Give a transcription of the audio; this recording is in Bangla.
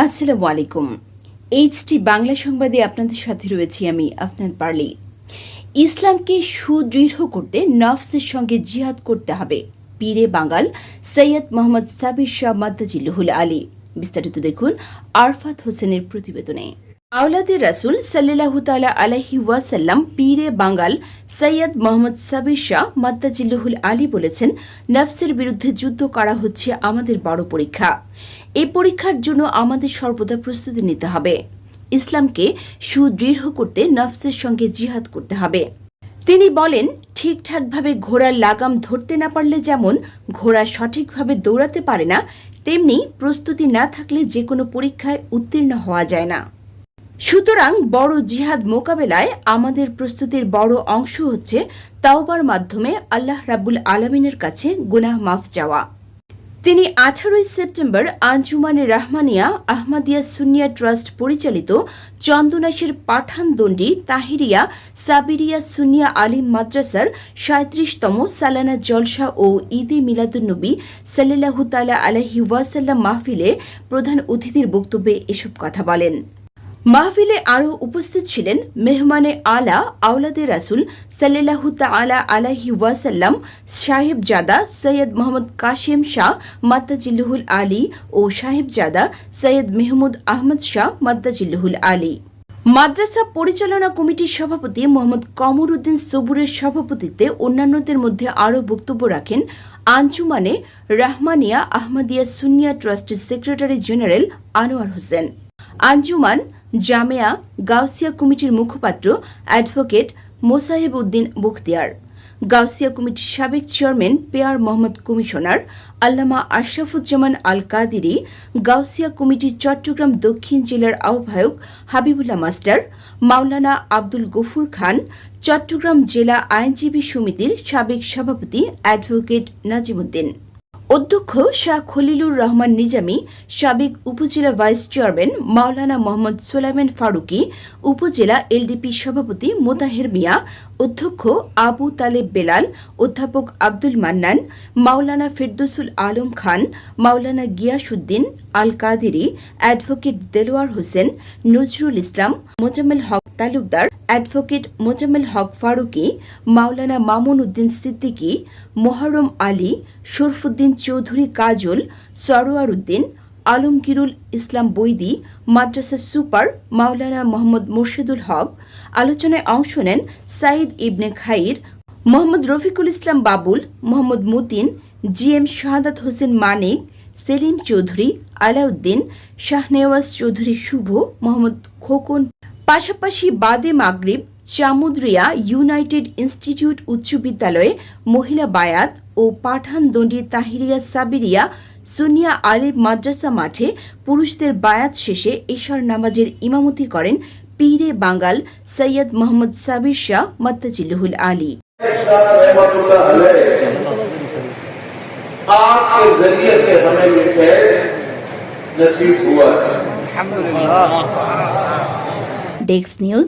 আসসালামু আলাইকুম। এইচটি বাংলা সংবাদে আপনাদের সাথে রয়েছি আমি আফনান পার্লি। ইসলামকে সুদৃঢ় করতে নফসের সঙ্গে জিহাদ করতে হবে। পীরে বাঙ্গাল সৈয়দ মোহাম্মদ সাবির শাহ মাদ্দাজিল্লুহুল আলী। বিস্তারিত দেখুন আরফাত হোসেনের প্রতিবেদনে। আওলাদের রাসুল সাল্লাহ তালা ওয়াসাল্লাম পীরে বাঙ্গাল সৈয়দ মোহাম্মদ সাবির শাহ মাদ্দাজিল্লুহুল আলী বলেছেন নফসের বিরুদ্ধে যুদ্ধ করা হচ্ছে আমাদের বড় পরীক্ষা এই পরীক্ষার জন্য আমাদের সর্বদা প্রস্তুতি নিতে হবে ইসলামকে সুদৃঢ় করতে নফসের সঙ্গে জিহাদ করতে হবে তিনি বলেন ঠিকঠাকভাবে ঘোড়ার লাগাম ধরতে না পারলে যেমন ঘোড়া সঠিকভাবে দৌড়াতে পারে না তেমনি প্রস্তুতি না থাকলে যে কোনো পরীক্ষায় উত্তীর্ণ হওয়া যায় না সুতরাং বড় জিহাদ মোকাবেলায় আমাদের প্রস্তুতির বড় অংশ হচ্ছে তাওবার মাধ্যমে আল্লাহ রাবুল আলমিনের কাছে গুনাহ মাফ চাওয়া। তিনি আঠারোই সেপ্টেম্বর আঞ্জুমানে রাহমানিয়া আহমাদিয়া সুনিয়া ট্রাস্ট পরিচালিত চন্দনাশের পাঠানদণ্ডী তাহিরিয়া সাবিরিয়া সুনিয়া আলিম মাদ্রাসার সাঁত্রিশতম সালানা জলসা ও ঈদে মিলাদুন্নবী সাল্লাহ তালা আলহি ওয়াসাল্লাম মাহফিলে প্রধান অতিথির বক্তব্যে এসব কথা বলেন। মাহফিলে আরও উপস্থিত ছিলেন মেহমানে আলা, আওলাদে রাসুল সাল্লাহ তালা আলাহি ওয়াসাল্লাম, সাহেবজাদা সৈয়দ মোহাম্মদ কাশেম শাহ, মাদ্দাজিল্লুহুল আলী ও সাহেবজাদা সৈয়দ মেহমুদ আহমদ শাহ, মাদ্দাজিল্লুহুল আলী। মাদ্রাসা পরিচালনা কমিটির সভাপতি মোহাম্মদ কমর উদ্দিন সবুরের সভাপতিত্বে অন্যান্যদের মধ্যে আরও বক্তব্য রাখেন আঞ্জুমানে রাহমানিয়া আহমদিয়া সুনিয়া ট্রাস্টের সেক্রেটারি জেনারেল আনোয়ার হোসেন। আঞ্জুমান জামেয়া গাউসিয়া কমিটির মুখপাত্র অ্যাডভোকেট মোসাহেব উদ্দিন বখতিয়ার, গাউসিয়া কমিটির সাবেক চেয়ারম্যান পেয়ার মোহাম্মদ কমিশনার আল্লামা আশরাফুজ্জামান আল কাদিরি গাউসিয়া কমিটির চট্টগ্রাম দক্ষিণ জেলার আহ্বায়ক হাবিবুল্লাহ মাস্টার, মাওলানা আব্দুল গফুর খান, চট্টগ্রাম জেলা আইনজীবী সমিতির সাবেক সভাপতি অ্যাডভোকেট নাজিমুদ্দিন। অধ্যক্ষ শাহ খলিলুর রহমান নিজামী, সাবেক উপজেলা ভাইস চেয়ারম্যান মাওলানা মোহাম্মদ সোলাইমান ফারুকি, উপজেলা এলডিপি সভাপতি মোতাহের মিয়া, অধ্যক্ষ আবু তালেব বেলাল, অধ্যাপক আব্দুল মান্নান, মাওলানা ফেরদৌসুল আলম খান, মাওলানা গিয়াসুদ্দিন আল কাদেরি অ্যাডভোকেট দেলোয়ার হোসেন, নজরুল ইসলাম, মোজাম্মেল হক তালুকদার, অ্যাডভোকেট মোজাম্মেল হক ফারুকি, মাওলানা মামুন উদ্দিন সিদ্দিকী, মোহরম আলী, শরফুদ্দিন চৌধুরী কাজল, সরোয়ার উদ্দিন আলমগীরুল ইসলাম বৈদি, মাদ্রাসা সুপার মাওলানা মোহাম্মদ মুর্শিদুল হক, আলোচনায় অংশ নেন সাইদ ইবনে খাইর, মোহাম্মদ রফিকুল ইসলাম বাবুল, মোহাম্মদ মতিন জি এম শাহাদাত হোসেন মানিক, সেলিম চৌধুরী, আলাউদ্দিন, শাহনেওয়াজ চৌধুরী শুভ, মোহাম্মদ খোকন। পাশাপাশি বাদে মাগরিব চামুদ্রিয়া ইউনাইটেড ইনস্টিটিউট উচ্চ বিদ্যালয়ে মহিলা বায়াত ও পাঠানদণ্ডী তাহিরিয়া সাবিরিয়া সুনিয়া আলিফ মাদ্রাসা মাঠে পুরুষদের বায়াত শেষে এশার নামাজের ইমামতি করেন পীরে বাঙ্গাল সৈয়দ মোহাম্মদ সাবির শাহ মত্তাজিল্লুহুল আলী रहमतुल्लाह अलैह आपके जरिए से हमें ये फैज नसीब हुआ है ডেস্ক নিউজ